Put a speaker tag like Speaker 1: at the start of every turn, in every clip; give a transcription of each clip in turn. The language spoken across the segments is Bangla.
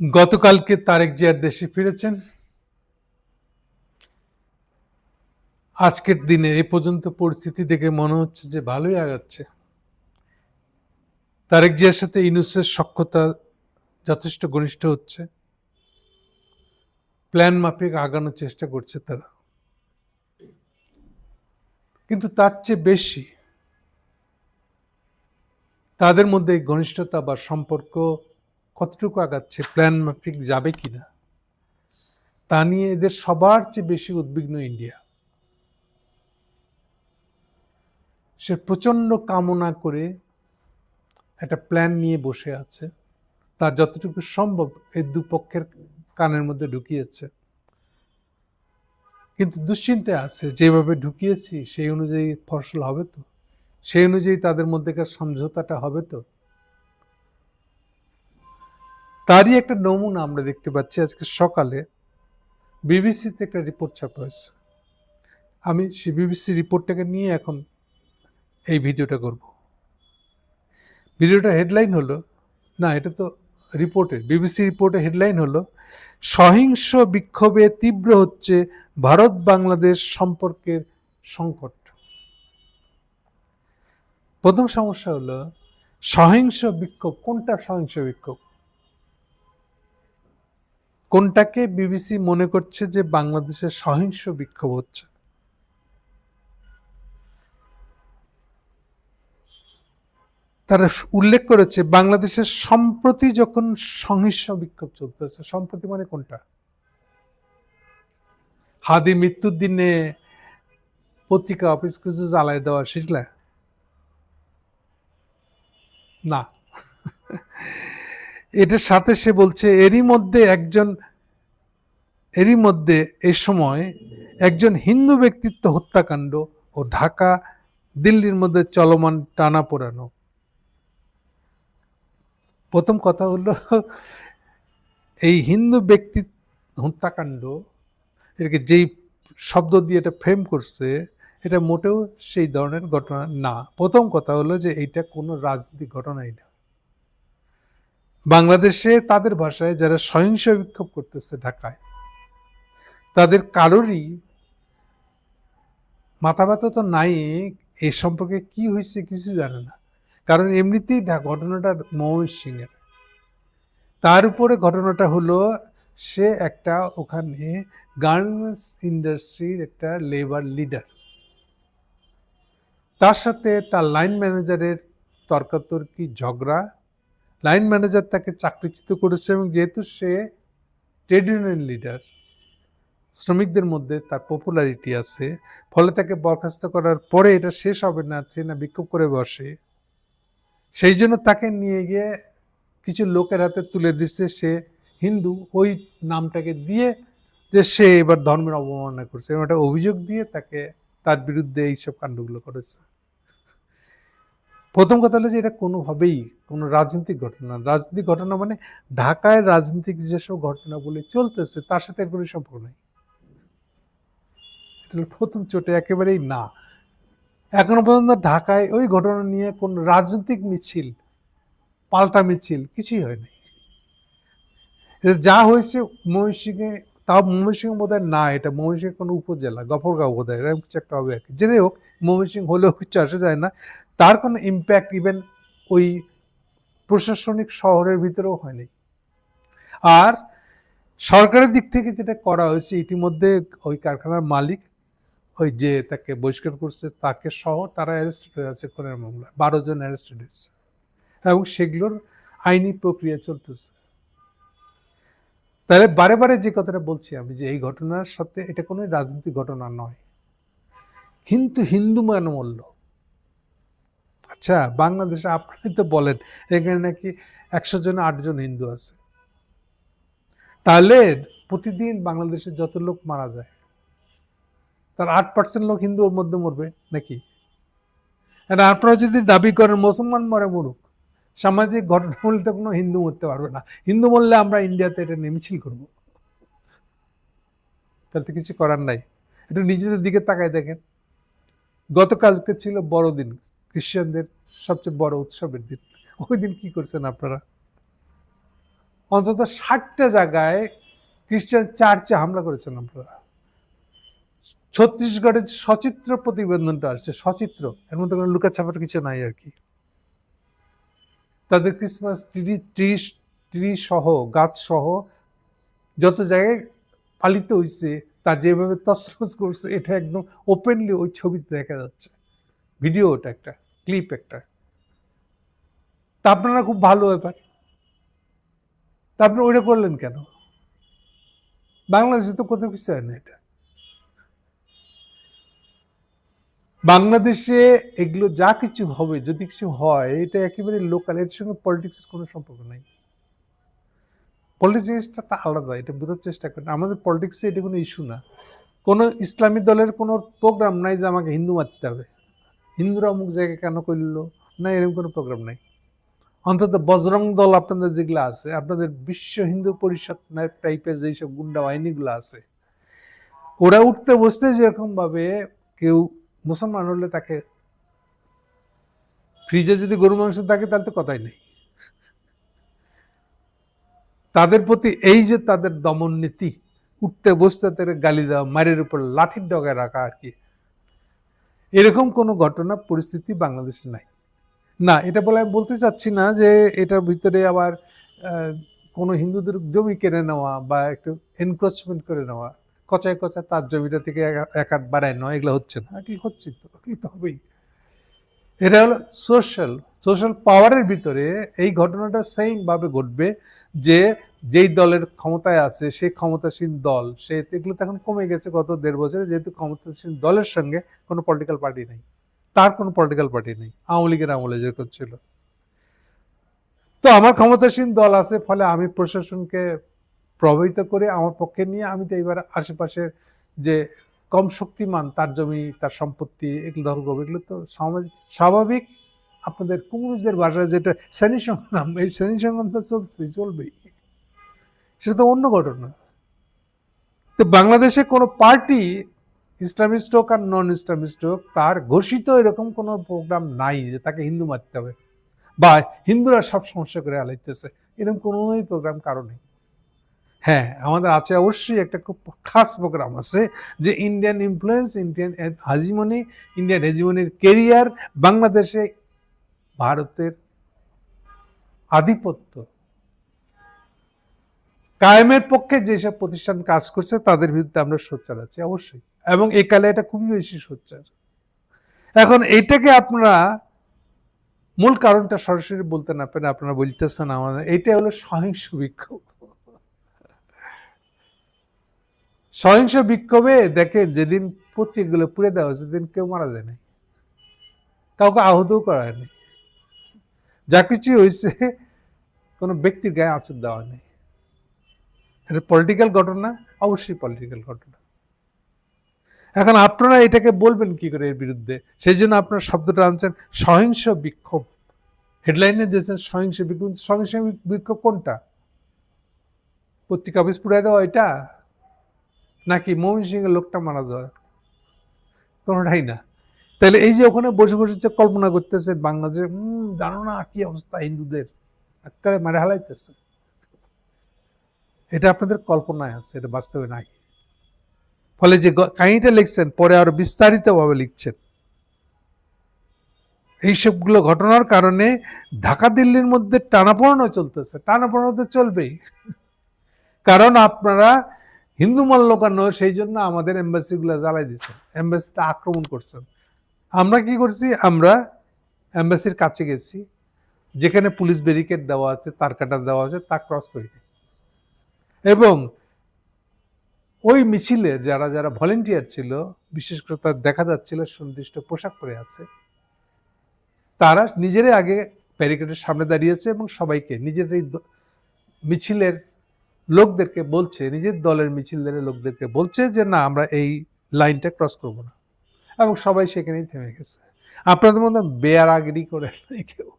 Speaker 1: গতকালকে তারেক জিয়ার দেশে ফিরেছেন। আজকের দিনে এ পর্যন্ত পরিস্থিতি দেখে মনে হচ্ছে যে ভালোই আগাচ্ছে। তারেক জিয়ার সাথে ইনুসের সক্ষতা যথেষ্ট ঘনিষ্ঠ হচ্ছে। প্ল্যান মাফিক আগানোর চেষ্টা করছে তারা। কিন্তু তার চেয়ে বেশি তাদের মধ্যে ঘনিষ্ঠতা বা সম্পর্ক কতটুকু আগাচ্ছে প্ল্যান মাফিক যাবে কিনা? তা নিয়ে এদের সবার চেয়ে বেশি উদ্বিগ্ন ইন্ডিয়া। সে প্রচণ্ড কামনা করে একটা প্ল্যান নিয়ে বসে আছে। তার যতটুকু সম্ভব এই দুপক্ষের কানের মধ্যে ঢুকিয়েছে। কিন্তু দুশ্চিন্তে আছে, যেভাবে ঢুকিয়েছি সেই অনুযায়ী ফসল হবে তো? সেই অনুযায়ী তাদের মধ্যেকার সমঝোতাটা হবে তো? তারই একটা নমুনা আমরা দেখতে পাচ্ছি আজকে সকালে। বিবিসিতে একটা রিপোর্ট ছাপা হয়েছে। আমি সেই বিবিসি রিপোর্টটাকে নিয়ে এখন এই ভিডিওটা করব। ভিডিওটা হেডলাইন হলো, না, এটা তো রিপোর্টের বিবিসি রিপোর্টের হেডলাইন হলো, সহিংস বিক্ষোভে তীব্র হচ্ছে ভারত বাংলাদেশ সম্পর্কের সংকট। প্রথম সমস্যা হলো, সহিংস বিক্ষোভ, কোনটা সহিংস বিক্ষোভ? কোনটাকে বিবিসি মনে করছে যে বাংলাদেশের সহিংস বিক্ষোভ হচ্ছে? তারা উল্লেখ করেছে, বাংলাদেশের সম্প্রতি যখন সহিংস বিক্ষোভ চলতেছে, সম্প্রতি মানে কোনটা? হাদি মৃত্যুর দিনে পত্রিকা অফিস কিছু জ্বালায় দেওয়া শিখলে না। এটার সাথে সে বলছে, এরই মধ্যে একজন, এরই মধ্যে এ সময় একজন হিন্দু ব্যক্তিত্ব হত্যাকাণ্ড ও ঢাকা, দিল্লির মধ্যে চলমান টানা পোড়ানো। প্রথম কথা হলো, এই হিন্দু ব্যক্তি হত্যাকাণ্ড, এটাকে যেই শব্দ দিয়ে এটা ফ্রেম করছে, এটা মোটেও সেই ধরনের ঘটনা না। প্রথম কথা হলো যে এইটা কোনো রাজনৈতিক ঘটনাই না। বাংলাদেশে তাদের ভাষায় যারা সহিংস বিক্ষোভ করতেছে ঢাকায়, তাদের কারোরই মাথা ব্যথা তো নাই এ সম্পর্কে কি হয়েছে কিছু জানে না। কারণ এমনিতেই ঘটনাটা ময়মনসিংহের। তার উপরে ঘটনাটা হলো, সে একটা ওখানে গার্মেন্টস ইন্ডাস্ট্রির একটা লেবার লিডার তার সাথে তার লাইন ম্যানেজারের তর্কাতর্কি ঝগড়া লাইন ম্যানেজার তাকে চাকরিচ্যুত করেছে এবং যেহেতু সে ট্রেড ইউনিয়ন লিডার শ্রমিকদের মধ্যে তার পপুলারিটি আছে, ফলে তাকে বরখাস্ত করার পরে এটা শেষ হবে না, সে না বিক্ষোভ করে বসে। সেই জন্য তাকে নিয়ে গিয়ে কিছু লোকের হাতে তুলে দিচ্ছে সে হিন্দু, ওই নামটাকে দিয়ে যে সে এবার ধর্মের অবমাননা করছে এবং একটা অভিযোগ দিয়ে তাকে তার বিরুদ্ধে এইসব কাণ্ডগুলো করেছে। প্রথম কথা হলো যে এটা কোনোভাবেই কোনো রাজনৈতিক ঘটনা রাজনৈতিক ঘটনা মানে ঢাকায় রাজনৈতিক যেসব ঘটনাগুলি চলতেছে, তার সাথে এর কোনো সম্পর্ক নেই। এটা হলো প্রথম চোটে, একেবারেই না। এখনও পর্যন্ত ঢাকায় ওই ঘটনা নিয়ে কোন রাজনৈতিক মিছিল, পাল্টা মিছিল কিছুই হয়নি যা হয়েছে ময়মনসিংহে তাও ময়মনসিংহ বোধ না, এটা ময়মনসিংহ কোনো উপজেলা, গফরগাঁও বোধ হয় এরকম কিছু একটা হবে আর কি। হোক, ময়মনসিংহ হলেও কিছু আসা যায় না। তার কোনো ইম্প্যাক্ট ইভেন ওই প্রশাসনিক শহরের ভিতরেও হয়নি। আর সরকারের দিক থেকে যেটা করা হয়েছে, ইতিমধ্যে ওই কারখানার মালিক, ওই যে তাকে বহিষ্কার করছে, তাকে সহ তারা অ্যারেস্টেড হয়ে আছে খুনের মামলা বারো জন অ্যারেস্টেড হয়েছে। এবং সেগুলোর আইনি প্রক্রিয়া চলতেছে। তাহলে বারে বারে যে কথাটা বলছি আমি যে এই ঘটনার সাথে এটা কোনো রাজনৈতিক ঘটনা নয়। কিন্তু হিন্দু মানমূল্য। আচ্ছা বাংলাদেশে আপনি তো বলেন, এখানে নাকি একশো জন আটজন হিন্দু আছে। তাহলে প্রতিদিন বাংলাদেশে যত লোক মারা যায়, তার আট পার্সেন্ট লোক হিন্দু ওর মধ্যে মরবে নাকি? আর আপনারা যদি দাবি করেন মুসলমান মরে মরুক সামাজিক ঘটনা বলতে কোনো হিন্দু মরতে পারবে না। হিন্দু মরলে আমরা ইন্ডিয়াতে এটা নিয়ে মিছিল করব। তার তো কিছু করার নাই। একটু নিজেদের দিকে তাকায় দেখেন। গতকালকে ছিল বড়দিন খ্রিস্টানদের সবচেয়ে বড় উৎসবের দিন। ওই দিন কি করছেন আপনারা? অন্তত ষাটটা জায়গায় খ্রিস্টান চার্চে হামলা করেছেন আপনারা। ছত্তিশগড়ের সচিত্র প্রতিবেদনটা আসছে, সচিত্র। এর মধ্যে কোনো লুকাছাপার কিছু নাই আর কি। তাদের ক্রিসমাস ট্রি ট্রি ট্রি সহ, গাছ সহ যত জায়গায় পালিত হয়েছে তা যেভাবে তসরস করছে, এটা একদম ওপেনলি ওই ছবিতে দেখা যাচ্ছে। ভিডিও ওটা একটা ক্লিপ একটা। তা আপনারা খুব ভালো ব্যাপার। তা আপনি ওইটা করলেন কেন? বাংলাদেশে তো কোথাও কিছু হয় না এটা। বাংলাদেশে এগুলো যা কিছু হবে, যদি কিছু হয়, এটা একেবারে লোকাল এর সঙ্গে পলিটিক্সের কোনো সম্পর্ক নাই। পলিটিক্সটা তা আলাদা, এটা বোঝার চেষ্টা করেন। আমাদের পলিটিক্সে এটা কোনো ইস্যু না। কোনো ইসলামী দলের কোনো প্রোগ্রাম নাই যে আমাকে হিন্দু মারতে হবে। হিন্দুরা অমুক জায়গায় কেন করল? না, এরকম কোনো প্রোগ্রাম নাই। অন্তত বজরং দল আপনাদের যেগুলো আছে, আপনাদের বিশ্ব হিন্দু পরিষদ টাইপের যেসব গুন্ডা বাহিনীগুলো আছে, ওরা উঠতে বসতে যেরকম ভাবে কেউ মুসলমান হলে তাকে ফ্রিজে যদি গরু মাংস থাকে, তাহলে তো কথাই নেই। তাদের প্রতি এই যে তাদের দমন নীতি, উঠতে বসতে তাদের গালি দেওয়া, মারের উপর লাঠির ডগায় রাখা আর কি, এরকম কোনো ঘটনা, পরিস্থিতি বাংলাদেশে নাই। না, এটা বলে আমি বলতে চাচ্ছি না যে এটার ভিতরে আবার কোনো হিন্দুদের জমি কেড়ে নেওয়া বা একটু এনক্রোচমেন্ট করে নেওয়া কচায় কচায় তার জমিটা থেকে এক- হাত বাড়ায় নয় এগুলো হচ্ছে না। এগুলো হচ্ছে তো, এগুলো তো হবেই। এটা হলো সোশ্যাল সোশ্যাল পাওয়ারের ভিতরে এই ঘটনাটা সেম ভাবে ঘটবে যে যেই দলের ক্ষমতায় আছে সেই ক্ষমতাসীন দল, সে এগুলো তো এখন কমে গেছে গত দেড় বছরে, যেহেতু ক্ষমতাসীন দলের সঙ্গে কোনো পলিটিক্যাল পার্টি নেই। তার কোনো পলিটিক্যাল পার্টি নেই, আওয়ামী লীগের আমলে যেরকম ছিল। তো আমার ক্ষমতাসীন দল আছে, ফলে আমি প্রশাসনকে প্রভাবিত করে আমার পক্ষে নিয়ে আমি তো এবার আশেপাশের যে কম শক্তিমান তার জমি, তার সম্পত্তি, এগুলো করব এগুলো তো সামাজিক স্বাভাবিক। আপনাদের কমিউনিস্টদের ভাষায় যেটা শ্রেণি সংগ্রাম, এই শ্রেণি সংগ্রাম তো চলছেই চলবেই। সেটা তো অন্য ঘটনা। তো বাংলাদেশে কোনো পার্টি ইসলামিস্ট হোক আর নন ইসলামিস্ট হোক, তার ঘোষিত এরকম কোনো প্রোগ্রাম নাই যে তাকে হিন্দু মারতে হবে। বা হিন্দুরা সব সমস্যা করে আলাইতেছে। এরকম কোনোই প্রোগ্রাম কারও নেই। হ্যাঁ আমাদের আছে অবশ্যই একটা খুব খাস প্রোগ্রাম আছে যে Indian influence Indian hegemony Indian হেজিমনির career বাংলাদেশে ভারতের আধিপত্য। কায়েমের পক্ষে যেসব প্রতিষ্ঠান কাজ করছে, তাদের বিরুদ্ধে আমরা সোচ্চার আছি, অবশ্যই। এবং একালে এটা খুবই বেশি সোচ্চার। এখন এটাকে আপনারা মূল কারণটা সরাসরি বলতে না পারেন আপনারা বলতেছেন আমাদের এটা হলো সহিংস বিক্ষোভ। সহিংস বিক্ষোভে দেখে যেদিন পত্রিকাগুলো পুড়ে দেওয়া হয়েছে, সেদিন কেউ মারা যায় নাই। কাউকে আহতও করা হয়নি যা কিছু হয়েছে, কোনো ব্যক্তির গায়ে আঁচড় দেওয়া নেই। এটা পলিটিক্যাল ঘটনা, অবশ্যই পলিটিক্যাল ঘটনা। এখন আপনারা এটাকে বলবেন কি করে এর বিরুদ্ধে? সেই জন্য আপনার শব্দটা আনছেন, সহিংস বিক্ষোভ। হেডলাইনে দিয়েছেন, সহিংস বিক্ষোভ। সহিংস বিক্ষোভ কোনটা? পত্রিকা অফিস পুড়াই দেওয়া এটা? নাকি মমিন সিংয়ের লোকটা মারা যাওয়া কোনোটাই না। তাহলে এই যে ওখানে বসে বসে যে কল্পনা করতেছে বাংলাদেশে হম, জানো না কি অবস্থা হিন্দুদের? একেবারে মারে হালাইতেছে। এটা আপনাদের কল্পনায় আছে, এটা বাস্তবে নাই। ফলে যে কাহিনীটা লিখছেন, পরে আরও বিস্তারিতভাবে লিখছেন। এইসবগুলো ঘটনার কারণে ঢাকা, দিল্লির মধ্যে টানাপোড়ানো চলতেছে। টানাপোড়ানো তো চলবেই। কারণ আপনারা হিন্দু মল্লকান্ন সেই জন্য আমাদের এম্বাসিগুলো জ্বালাই দিচ্ছেন এম্বাসিতে আক্রমণ করছেন আমরা কি করছি? আমরা এম্বাসির কাছে গেছি। যেখানে পুলিশ ব্যারিকেড দেওয়া আছে, তার কাটা দেওয়া আছে, তা ক্রস করি এবং ওই মিছিলে যারা যারা ভলেন্টিয়ার ছিল, বিশেষ করে তার দেখা যাচ্ছিল, সুনির্দিষ্ট পোশাক পরে আছে, তারা নিজেরাই আগে ব্যারিকেডের সামনে দাঁড়িয়েছে এবং সবাইকে নিজের এই মিছিলের লোকদেরকে বলছে, নিজের দলের মিছিলদের লোকদেরকে বলছে যে, না, আমরা এই লাইনটা ক্রস করব না। এবং সবাই সেখানেই থেমে গেছে। আপনাদের মধ্যে বেয়ারাগিরি করে কেউ।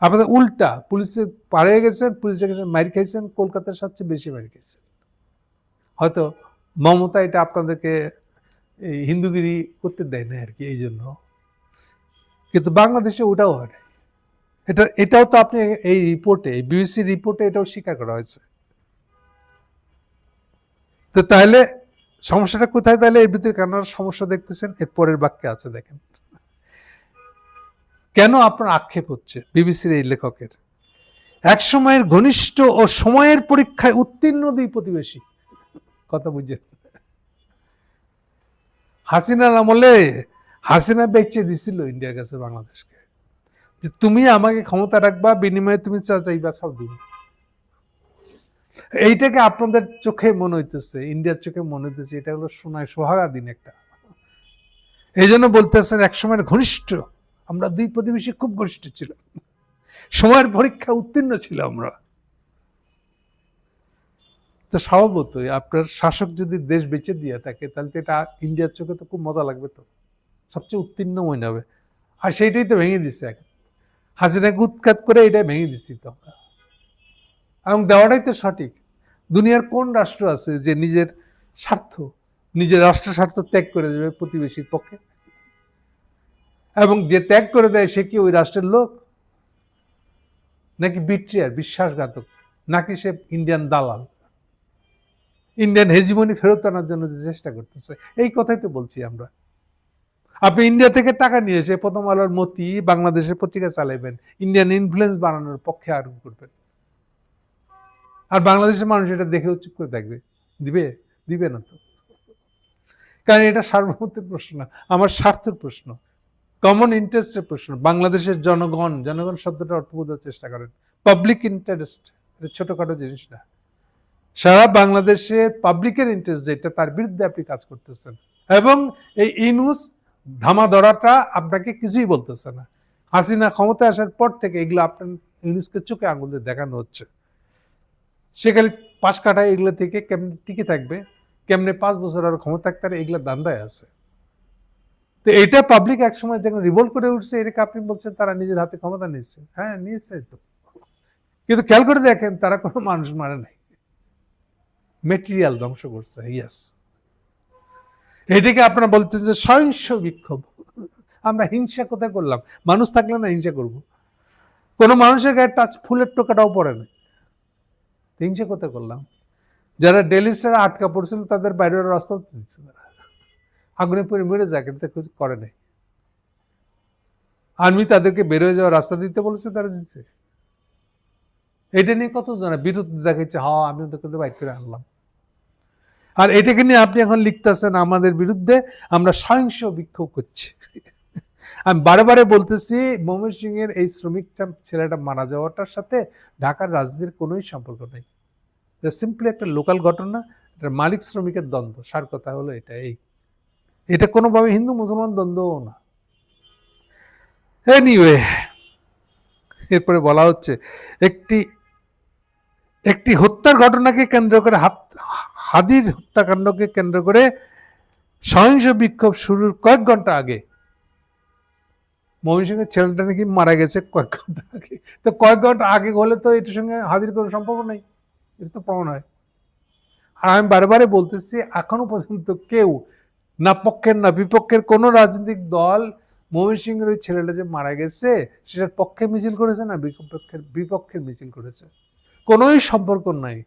Speaker 1: আপনাদের উল্টা, পুলিশে পারে গেছেন, পুলিশে গেছেন মারি খাইছেন, কলকাতার সবচেয়ে বেশি মারি খাইছেন। হয়তো মমতা এটা আপনাদেরকে এই হিন্দুগিরি করতে দেয় না আর কি, এই জন্য। কিন্তু বাংলাদেশে ওটাও হয় এটা, এটাও তো আপনি এই রিপোর্টে বিবিসি রিপোর্টে এটাও স্বীকার করা হয়েছে। তো তাহলে সমস্যাটা কোথায়? তাহলে এর ভিতরে কেন সমস্যা দেখতেছেন? এর পরের বাক্যে আছে দেখেন। কেন আপনার আক্ষেপ হচ্ছে বিবিসির এই লেখকের? এক সময়ের ঘনিষ্ঠ ও সময়ের পরীক্ষায় উত্তীর্ণ দুই প্রতিবেশী। কথা বুঝছেন? হাসিনার আমলে হাসিনা বেচে দিছিল ইন্ডিয়ার কাছে বাংলাদেশকে। যে তুমি আমাকে ক্ষমতা রাখবা, বিনিময়ে তুমি চা চাইবা, সব দিবে। এইটাকে আপনাদের চোখে মনে হইতেছে, ইন্ডিয়ার চোখে মনে হইতেছে, এটা হলো সোনায় সোহাগা দিন একটা। এই জন্য বলতেছেন একসময়ের ঘনিষ্ঠ, আমরা দুই প্রতিবেশী খুব ঘনিষ্ঠ ছিলাম। সময়ের পরীক্ষা উত্তীর্ণ ছিল আমরা। তো স্বভাবতই আপনার শাসক যদি দেশ বেঁচে দিয়ে থাকে, তাহলে তো এটা ইন্ডিয়ার চোখে তো খুব মজা লাগবে তো। সবচেয়ে উত্তীর্ণ মনে হবে। আর সেইটাই তো ভেঙে দিছে এখন। হাসিনাকে উৎখাত করে এটাই ভেঙে দিচ্ছি তো আমরা। এবং দেওয়াটাই তো সঠিক। দুনিয়ার কোন রাষ্ট্র আছে যে নিজের স্বার্থ, নিজের রাষ্ট্র স্বার্থ ত্যাগ করে দেবে প্রতিবেশীর পক্ষে? এবং যে ত্যাগ করে দেয় সে কি ওই রাষ্ট্রের লোক? নাকি বিট্রিয়ার, বিশ্বাসঘাতক? নাকি সে ইন্ডিয়ান দালাল? ইন্ডিয়ান হেজিমনি ফেরত আনার জন্য যে চেষ্টা করতেছে, এই কথাই তো বলছি আমরা। আপনি ইন্ডিয়া থেকে টাকা নিয়ে এসে প্রথম আলোর মতি বাংলাদেশের পত্রিকা চালাইবেন, ইন্ডিয়ান ইনফ্লুয়েন্স বানানোর পক্ষে আরোপ করবেন। আর বাংলাদেশের মানুষ এটা দেখে চুপ করে দেখবে। দিবে? দিবে না তো। কারণ এটা সার্বভৌমত্বের প্রশ্ন না, আমার স্বার্থের প্রশ্ন। কমন ইন্টারেস্টের প্রশ্ন। বাংলাদেশের জনগণ জনগণ শব্দটা অর্থ বোঝার চেষ্টা করেন। পাবলিক ইন্টারেস্ট এটা ছোটখাটো জিনিস না। সারা বাংলাদেশের পাবলিকের ইন্টারেস্ট যেটা, তার বিরুদ্ধে আপনি কাজ করতেছেন। এবং এই ইনুস ধামা ধরাটা আপনাকে কিছুই বলতেছে না। হাসিনা ক্ষমতায় আসার পর থেকে এগুলো আপনার ইউনুসকে চোখে আঙুল দেখানো হচ্ছে। সেখানে পাশ কাটায় এগুলো থেকে কেমনে টিকে থাকবে, কেমনে পাঁচ বছর আর ক্ষমতা থাকতে এগুলো দান্দায় আছে। তো এটা পাবলিক একসময় যখন রিভোল্ট করে উঠছে, এটাকে আপনি বলছেন তারা নিজের হাতে ক্ষমতা নিচ্ছে হ্যাঁ নিয়েছে তো। কিন্তু খেয়াল করে দেখেন, তারা কোনো মানুষ মারে নাই। মেটেরিয়াল ধ্বংস করছে ইয়াস এটাকে আপনারা বলতেন যে সহিংস বিক্ষোভ। আমরা হিংসা কোথায় করলাম? মানুষ থাকলে না হিংসা করব? কোনো মানুষের গায়ে টাচ ফুলের টোকাটাও পড়ে না হিংসা কোথায় করলাম? যারা ডেলি স্টারে আটকা পড়ছিল, তাদের বাইরের রাস্তা দিচ্ছে তারা। আগুনে পরে মেরে এটা কিছু করে নাই। আর্মি তাদেরকে বেরোয় যাওয়ার রাস্তা দিতে বলেছে, তারা দিচ্ছে এটা নিয়ে কত জানা বিরোধ দেখাচ্ছে হ্যাঁ আমি ওদেরকে বাইক করে আনলাম। আর এটাকে নিয়ে আপনি এখন লিখতেছেন, আমাদের বিরুদ্ধে আমরা সহিংস বিক্ষোভ করছি। আমি বারে বলতেছি ময়মন সিং এর এই শ্রমিক ছেলেটা মারা যাওয়াটার সাথে ঢাকার রাজনীতির কোনোই সম্পর্ক নেই। এটা সিম্পলি একটা লোকাল ঘটনা, এটা মালিক শ্রমিকের দ্বন্দ্ব। সার কথা হলো এটা, এই। এটা কোনোভাবে হিন্দু মুসলমান দ্বন্দ্বও না। এনিওয়ে এরপরে বলা হচ্ছে, একটি একটি হত্যার ঘটনাকে কেন্দ্র করে হাত, হাদির হত্যাকাণ্ডকে কেন্দ্র করে সহিংস বিক্ষোভ শুরুর কয়েক ঘণ্টা আগে ময়মনসিংহের ছেলেটা নাকি মারা গেছে কয়েক ঘণ্টা আগে। তো কয়েক ঘণ্টা আগে হলে তো এটার সঙ্গে হাজির কোনো সম্পর্ক নেই। এটা তো প্রমাণ হয়। আর আমি বারে বলতেছি, এখনও পর্যন্ত কেউ না পক্ষের না বিপক্ষের কোনো রাজনৈতিক দল ময়মনসিংহের ওই ছেলেটা যে মারা গেছে, সেটার পক্ষে মিছিল করেছে না বিপক্ষের বিপক্ষের মিছিল করেছে? কোনোই সম্পর্ক নাই।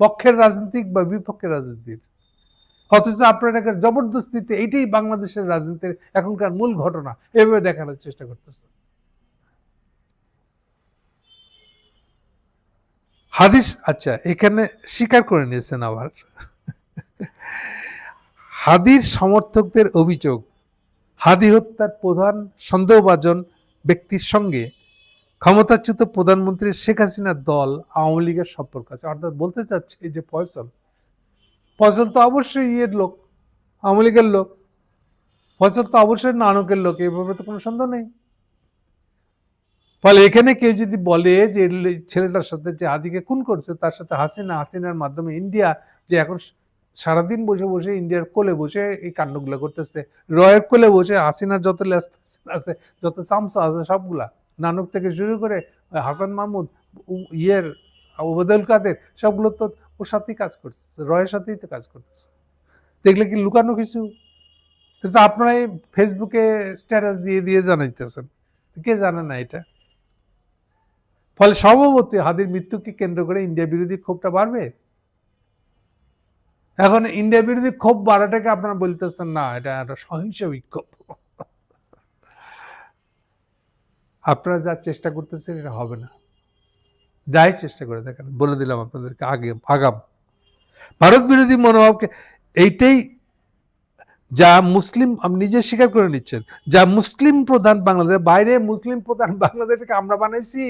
Speaker 1: পক্ষের রাজনীতিক বা বিপক্ষের রাজনীতির। অথচ আপনার জবরদস্তিতে এইটাই বাংলাদেশের রাজনীতির এখনকার মূল ঘটনা। এভাবে দেখানোর চেষ্টা করতেছে। হাদিস আচ্ছা এখানে স্বীকার করে নিয়েছেন আবার। হাদির সমর্থকদের অভিযোগ, হাদি হত্যার প্রধান সন্দেহভাজন ব্যক্তির সঙ্গে ক্ষমতাচ্যুত প্রধানমন্ত্রী শেখ হাসিনার দল আওয়ামী লীগের সম্পর্ক আছে। অর্থাৎ বলতে চাচ্ছে যে ফয়সল ফসল তো অবশ্যই ইয়ের লোক আওয়ামী লীগের লোক, ফসল তো অবশ্যই নানকের লোক এভাবে তো কোনো সন্দেহ নেই। ফলে এখানে কেউ যদি বলে যে ছেলেটার সাথে যে হাদিকে খুন করছে, তার সাথে হাসিনা, হাসিনার মাধ্যমে ইন্ডিয়া যে এখন সারাদিন বসে বসে ইন্ডিয়ার কোলে বসে এই কাণ্ডগুলো করতেছে, রয়ের কোলে বসে হাসিনার যত লেস আছে, যত চামচা আছে সবগুলা, নানক থেকে শুরু করে হাসান মাহমুদ ইয়ের ওবায়দুল কাদের, সবগুলো তো ওর সাথেই কাজ করতেছে, রয়ের সাথেই তো কাজ করতেছে। দেখলে কি লুকানো কিছু? তো আপনারাই ফেসবুকে স্ট্যাটাস দিয়ে দিয়ে জানাইতেছেন। কে জানে না এটা? ফলে স্বভাবতই হাদির মৃত্যুকে কেন্দ্র করে ইন্ডিয়া বিরোধী ক্ষোভটা বাড়বে? এখন ইন্ডিয়া বিরোধী ক্ষোভ বাড়াটাকে আপনারা বলতেছেন, না, এটা একটা সহিংস বিক্ষোভ। আপনারা যা চেষ্টা করতেছেন, এটা হবে না। যাই চেষ্টা করে দেখেন, বলে দিলাম আপনাদেরকে আগে, আগাম। ভারত বিরোধী মনোভাবকে, এইটাই যা মুসলিম নিজে স্বীকার করে নিচ্ছেন, যা মুসলিম প্রধান বাংলাদেশ, বাইরে মুসলিম প্রধান বাংলাদেশকে আমরা বানাইছি।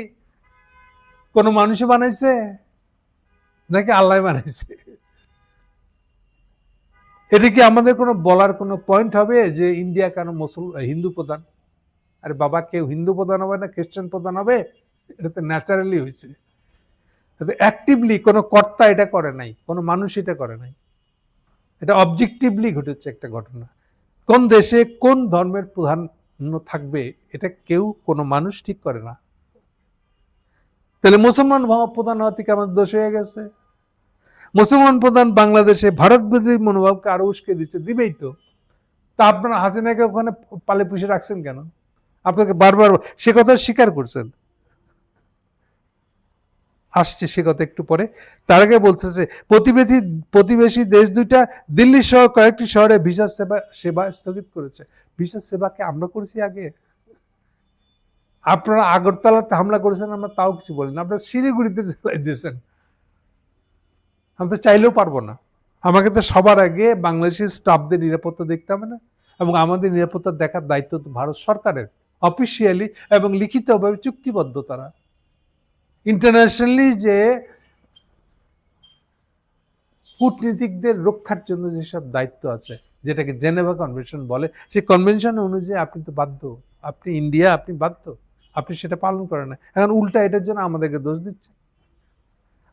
Speaker 1: কোন মানুষে বানাইছে? নাকি আল্লাহ বানাইছে? এটা কি আমাদের কোনো বলার কোনো পয়েন্ট হবে যে ইন্ডিয়া কেন মুসল, হিন্দু প্রধান? আরে বাবা, কেউ হিন্দু প্রধান হবে না, খ্রিস্টান প্রধান হবে? এটা তো ন্যাচারালি হয়েছে অ্যাক্টিভলি কোনো কর্তা এটা করে নাই, কোনো মানুষ এটা করে নাই। এটা অবজেক্টিভলি ঘটেছে একটা ঘটনা। কোন দেশে কোন ধর্মের প্রধান থাকবে, এটা কেউ, কোনো মানুষ ঠিক করে না। তাহলে মুসলমান প্রধান হওয়া থেকে আমাদের দোষ হয়ে গেছে। মুসলমান প্রধান বাংলাদেশে ভারত বিরোধী মনোভাবকে আরও উস্কে দিচ্ছে, দিবেই তো। তা আপনারা হাসিনাকে ওখানে পালে পুষে রাখছেন কেন? আপনাকে বারবার সে কথা স্বীকার করছেন। আসছে সে কথা একটু পরে। তার আগে বলতেছে, প্রতিবেশী প্রতিবেশী দেশ দুইটা দিল্লি সহ কয়েকটি শহরে ভিসা সেবা সেবা স্থগিত করেছে। ভিসা সেবাকে আমরা করেছি আগে। আপনারা আগরতলাতে হামলা করেছেন, আমরা তাও কিছু বলি না আপনারা শিলিগুড়িতে চালাই দিয়েছেন। আমি তো চাইলেও পারব না। আমাকে তো সবার আগে বাংলাদেশের স্টাফদের নিরাপত্তা দেখতে হবে না, এবং আমাদের নিরাপত্তা দেখার দায়িত্ব তো ভারত সরকারের অফিসিয়ালি এবং লিখিতভাবে চুক্তিবদ্ধ তারা। ইন্টারন্যাশনালি যে কূটনীতিকদের রক্ষার জন্য যেসব দায়িত্ব আছে, যেটাকে জেনেভা কনভেনশন বলে, সেই কনভেনশন অনুযায়ী আপনি তো বাধ্য। আপনি ইন্ডিয়া, আপনি বাধ্য। আপনি সেটা পালন করেন না। এখন উল্টা এটার জন্য আমাদেরকে দোষ দিচ্ছে।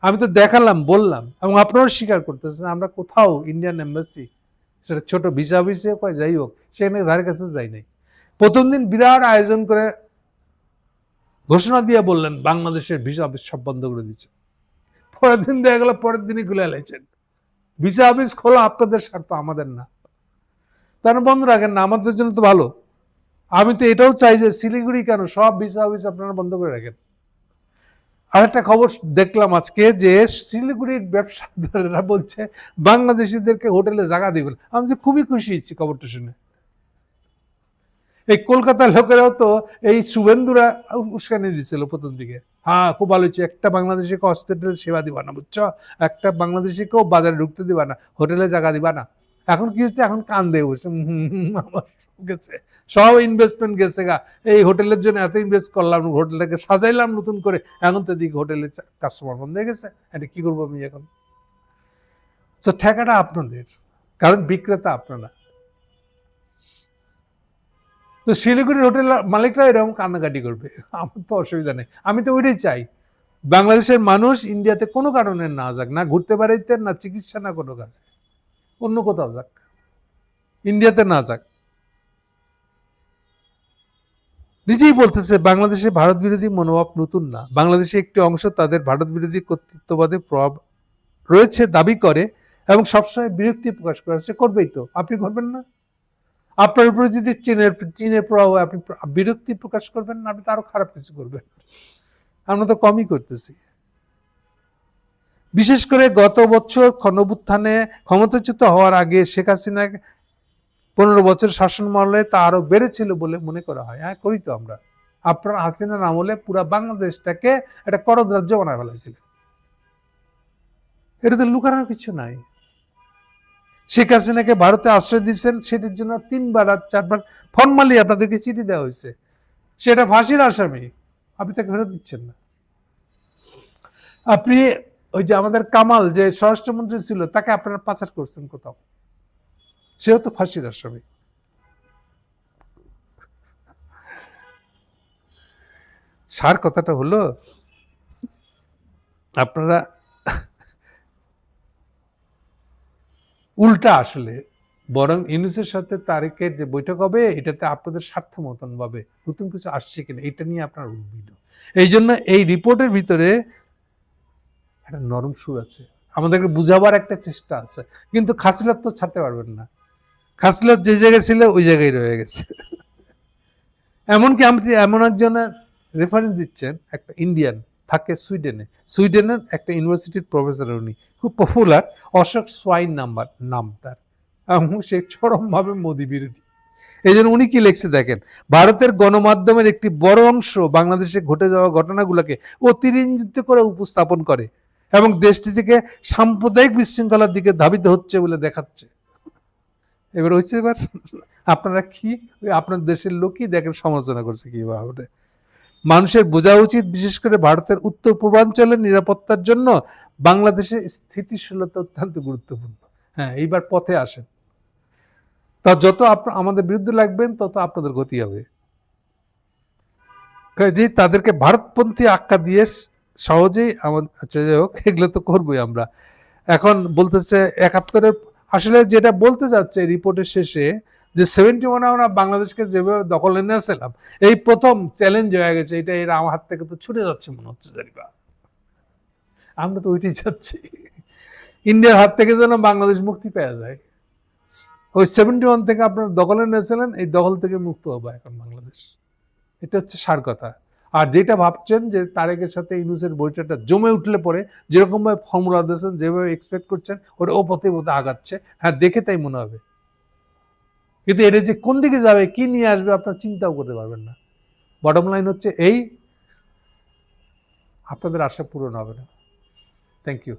Speaker 1: আমি তো দেখালাম, বললাম, এবং আপনারাও স্বীকার করতেছেন, আমরা কোথাও ইন্ডিয়ান এম্বাসি সেটা ছোট ভিসা কয় যাই হোক, সেখানে ধারে কাছে যাই নাই। প্রথম দিন বিরাট আয়োজন করে ঘোষণা দিয়ে বললেন, বাংলাদেশের ভিসা অফিস সব বন্ধ করে দিচ্ছে। পরের দিন দেখা গেল, পরের দিনই খুলে এলাইছেন ভিসা অফিস খোলা আপনাদের স্বার্থ, আমাদের না। তারা বন্ধ রাখেন না, আমাদের জন্য তো ভালো। আমি তো এটাও চাই যে শিলিগুড়ি কেন, সব ভিসা অফিস আপনারা বন্ধ করে রাখেন। আরেকটা খবর দেখলাম আজকে যে শিলিগুড়ির ব্যবসাদারেরা বলছে, বাংলাদেশিদেরকে হোটেলে জায়গা দিবেন আমি যে খুবই খুশি হচ্ছি খবরটা শুনে। এই কলকাতার লোকেরাও তো এই শুভেন্দুরা উস্কানি দিয়েছিল প্রথম দিকে। হ্যাঁ খুব ভালো হচ্ছে একটা বাংলাদেশিকে হসপিটালে সেবা দিবা না, বুঝছ? একটা বাংলাদেশিকেও বাজারে ঢুকতে দিবা না হোটেলে জায়গা দিবা না। এখন কি হচ্ছে এখন কান দিয়ে বসে গেছে। সব ইনভেস্টমেন্ট গেছে গা। এই হোটেলের জন্য এত ইনভেস্ট করলাম হোটেলটাকে সাজাইলাম নতুন করে। এখন তো দিকে হোটেলের কাস্টমার বন্ধ হয়ে গেছে। এটা কি করব আমি এখন? তো ঠেকাটা আপনাদের। কারণ বিক্রেতা আপনারা। তো শিলিগুড়ির হোটেল মালিকরা এরকম কান্নাকাটি করবে। আমার তো অসুবিধা নেই। আমি তো ওইটাই চাই। বাংলাদেশের মানুষ ইন্ডিয়াতে কোনো কারণে না যাক, না ঘুরতে বেড়াইতে না চিকিৎসা, না কোনো কাজে। অন্য কোথাও যাক। ইন্ডিয়াতে না যাক। নিজেই বলতেছে, বাংলাদেশে ভারত বিরোধী মনোভাব নতুন না। বাংলাদেশে একটি অংশ তাদের ভারত বিরোধী কর্তৃত্ববাদে প্রভাব রয়েছে, দাবি করে এবং সবসময় বিরক্তি প্রকাশ করে সে করবেই তো। আপনি করবেন না? আপনার উপরে যদি চীনের চীনের প্রভাব আপনি বিরক্তি প্রকাশ করবেন না, আপনি তো আরও খারাপ কিছু করবেন। আমরা তো কমই করতেছি। বিশেষ করে গত বছর ক্ষণবুত্থানে ক্ষমতাচ্যুত হওয়ার আগে শেখ হাসিনা পনেরো বছর শাসন মহলে তা আরও বেড়েছিল বলে মনে করা হয়। হ্যাঁ করি তো আমরা। আপনার হাসিনার আমলে পুরা বাংলাদেশটাকে একটা করদ রাজ্য বানায় ফেলাইছিলেন এটা তো লুকানোর কিছু নাই। শেখ হাসিনাকে ভারতে আশ্রয় দিচ্ছেন সেটির জন্য তিনবার আর চারবার ফর্মালি আপনাদেরকে চিঠি দেওয়া হয়েছে। সেটা ফাঁসির আসামি, আপনি তাকে ফেরত দিচ্ছেন না। আপনি ওই যে আমাদের কামাল, যে স্বরাষ্ট্রমন্ত্রী ছিল, তাকে আপনারা পাচার করছেন কোথাও। সেও তো ফাঁসির আসামি। সার কথাটা হলো, আপনারা উল্টা আসলে। বরং ইউনুসের সাথে তারিখের যে বৈঠক হবে, এটাতে আপনাদের স্বার্থ মতন ভাবে নতুন কিছু আসছে কিনা, এটা নিয়ে আপনার উদ্বিগ্ন। এই জন্য এই রিপোর্টের ভিতরে একটা নরম সুর আছে। আমাদেরকে বুঝাবার একটা চেষ্টা আছে। কিন্তু খাসিলাত তো ছাড়তে পারবেন না। খাসিলাত যে জায়গায় ছিল, ওই জায়গায় রয়ে গেছে। এমনকি আপনি এমন একজনের রেফারেন্স দিচ্ছেন, একটা ইন্ডিয়ান থাকে সুইডেনে। সুইডেনের একটা ইউনিভার্সিটির প্রফেসর উনি। খুব পপুলার অশোক সোয়াইন নাম্বার, নাম তার। এবং সে চরমভাবে মোদি বিরোধী। এই জন্য উনি কি লিখছে দেখেন, ভারতের গণমাধ্যমের একটি বড় অংশ বাংলাদেশে ঘটে যাওয়া ঘটনাগুলোকে অতিরঞ্জিত করে উপস্থাপন করে এবং দেশটি থেকে সাম্প্রদায়িক বিশৃঙ্খলার দিকে ধাবিত হচ্ছে বলে দেখাচ্ছে। এবার হচ্ছে এবার আপনারা কি, আপনার দেশের লোকই দেখেন সমালোচনা করছে কীভাবে। মানুষের বোঝা উচিত, বিশেষ করে ভারতের উত্তর পূর্বাঞ্চলের নিরাপত্তার জন্য বাংলাদেশের স্থিতিশীলতা অত্যন্ত গুরুত্বপূর্ণ। হ্যাঁ এইবার পথে আসেন। তা যত আমাদের বিরুদ্ধে লাগবেন, তত আপনাদের গতি হবে। যে তাদেরকে ভারতপন্থী আখ্যা দিয়ে সহজেই আমাদের আচ্ছা যাই হোক, এগুলো তো করবোই আমরা। এখন বলতেছে একাত্তরের, আসলে যেটা বলতে যাচ্ছে রিপোর্টের শেষে যে সেভেন্টি ওয়ান আমরা বাংলাদেশকে যেভাবে দখলে নিয়েছিলাম এই প্রথম চ্যালেঞ্জ হয়ে গেছে। এটা এর আমার হাত থেকে তো ছুটে যাচ্ছে মনে হচ্ছে জানিবা আমরা তো ওইটাই চাচ্ছি। ইন্ডিয়ার হাত থেকে যেন বাংলাদেশ মুক্তি পাওয়া যায়। ওই সেভেন্টি ওয়ান থেকে আপনার দখলে নিয়েছিলেন এই দখল থেকে মুক্ত হবে এখন বাংলাদেশ। এটা হচ্ছে সার কথা। আর যেটা ভাবছেন যে তারেকের সাথে ইউনুসের বইটাটা জমে উঠলে পরে যেরকমভাবে ফর্মুলা দিয়েছেন, যেভাবে এক্সপেক্ট করছেন ওটা ও পথে পথে আগাচ্ছে। হ্যাঁ দেখে তাই মনে হবে। কিন্তু এটা যে কোন দিকে যাবে, কি নিয়ে আসবে আপনার চিন্তাও করতে পারবেন না। বটম লাইন হচ্ছে এই, আপনাদের আশা পূরণ হবে না। Thank you